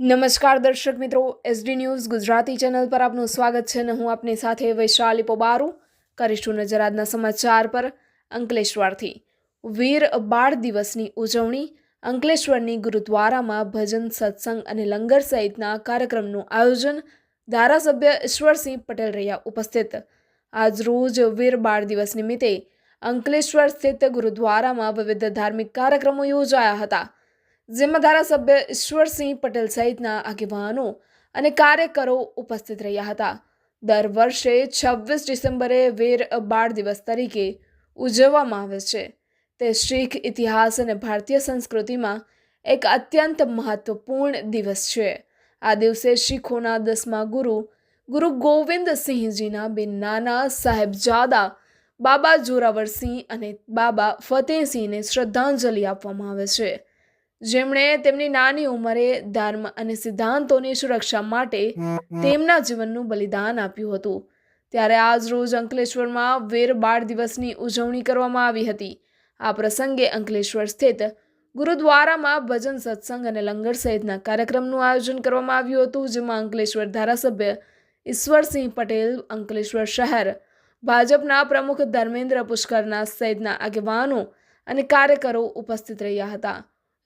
નમસ્કાર દર્શક મિત્રો એસડી ન્યૂઝ ગુજરાતી ચેનલ પર આપનું સ્વાગત છે અને હું આપની સાથે વૈશાલી પોબારુ કરીશું નજર આજના સમાચાર પર અંકલેશ્વરથી. વીર બાળ દિવસની ઉજવણી, અંકલેશ્વરની ગુરુદ્વારામાં ભજન, સત્સંગ અને લંગર સહિતના કાર્યક્રમનું આયોજન ધારાસભ્ય ઈશ્વરસિંહ પટેલ રહ્યા ઉપસ્થિત. આજરોજ વીર બાળ દિવસ નિમિત્તે અંકલેશ્વર સ્થિત ગુરુદ્વારામાં વિવિધ ધાર્મિક કાર્યક્રમો યોજાયા હતા. જેમાં ધારાસભ્ય ઈશ્વરસિંહ પટેલ સહિતના આગેવાનો અને કાર્યકરો ઉપસ્થિત રહ્યા હતા. દર વર્ષે છવ્વીસ ડિસેમ્બરે વીર બાળ દિવસ તરીકે ઉજવવામાં આવે છે. તે શીખ ઇતિહાસ અને ભારતીય સંસ્કૃતિમાં એક અત્યંત મહત્વપૂર્ણ દિવસ છે. આ દિવસે શીખોના દસમા ગુરુ ગુરુ ગોવિંદ સિંહજીના બે નાના સાહેબજાદા બાબા જોરાવરસિંહ અને બાબા ફતેહસિંહને શ્રદ્ધાંજલિ આપવામાં આવે છે. જેમણે તેમની નાની ઉંમરે ધર્મ અને સિદ્ધાંતોની સુરક્ષા માટે તેમના જીવનનું બલિદાન આપ્યું હતું. ત્યારે આજ રોજ અંકલેશ્વરમાં વીર બાળ દિવસની ઉજવણી કરવામાં આવી હતી. આ પ્રસંગે અંકલેશ્વર સ્થિત ગુરુદ્વારામાં ભજન સત્સંગ અને લંગર સહિતના કાર્યક્રમનું આયોજન કરવામાં આવ્યું હતું, જેમાં અંકલેશ્વર ધારાસભ્ય ઈશ્વરસિંહ પટેલ, અંકલેશ્વર શહેર ભાજપના પ્રમુખ ધર્મેન્દ્ર પુષ્કરના સહિતના આગેવાનો અને કાર્યકરો ઉપસ્થિત રહ્યા હતા.